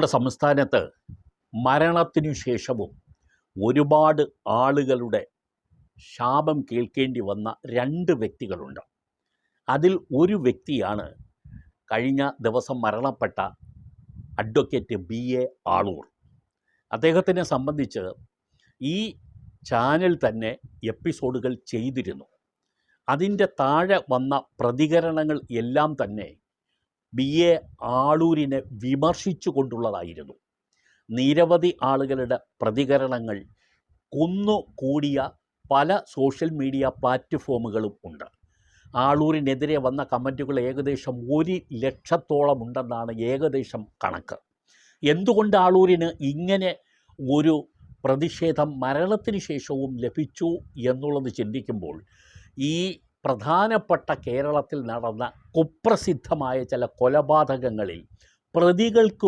നമ്മുടെ സംസ്ഥാനത്ത് മരണത്തിനു ശേഷവും ഒരുപാട് ആളുകളുടെ ശാപം കേൾക്കേണ്ടി വന്ന രണ്ട് വ്യക്തികളുണ്ട്. അതിൽ ഒരു വ്യക്തിയാണ് കഴിഞ്ഞ ദിവസം മരണപ്പെട്ട അഡ്വക്കേറ്റ് ബി എ ആളൂർ. അദ്ദേഹത്തിനെ സംബന്ധിച്ച് ഈ ചാനൽ തന്നെ എപ്പിസോഡുകൾ ചെയ്തിരുന്നു. അതിന്റെ താഴെ വന്ന പ്രതികരണങ്ങൾ എല്ലാം തന്നെ ബി എ ആളൂരിനെ വിമർശിച്ചു കൊണ്ടുള്ളതായിരുന്നു നിരവധി ആളുകളുടെ പ്രതികരണങ്ങൾ കുന്നു കൂടിയ പല സോഷ്യൽ മീഡിയ പ്ലാറ്റ്ഫോമുകളും ഉണ്ട്. ആളൂരിനെതിരെ വന്ന കമന്റുകൾ ഏകദേശം ഒരു ലക്ഷത്തോളം ഉണ്ടെന്നാണ് ഏകദേശം കണക്ക്. എന്തുകൊണ്ട് ആളൂരിന് ഇങ്ങനെ ഒരു പ്രതിഷേധം മരണത്തിന് ശേഷവും ലഭിച്ചു എന്നുള്ളത് ചിന്തിക്കുമ്പോൾ ഈ പ്രധാനപ്പെട്ട കേരളത്തിൽ നടന്ന കുപ്രസിദ്ധമായ ചില കൊലപാതകങ്ങളിൽ പ്രതികൾക്ക്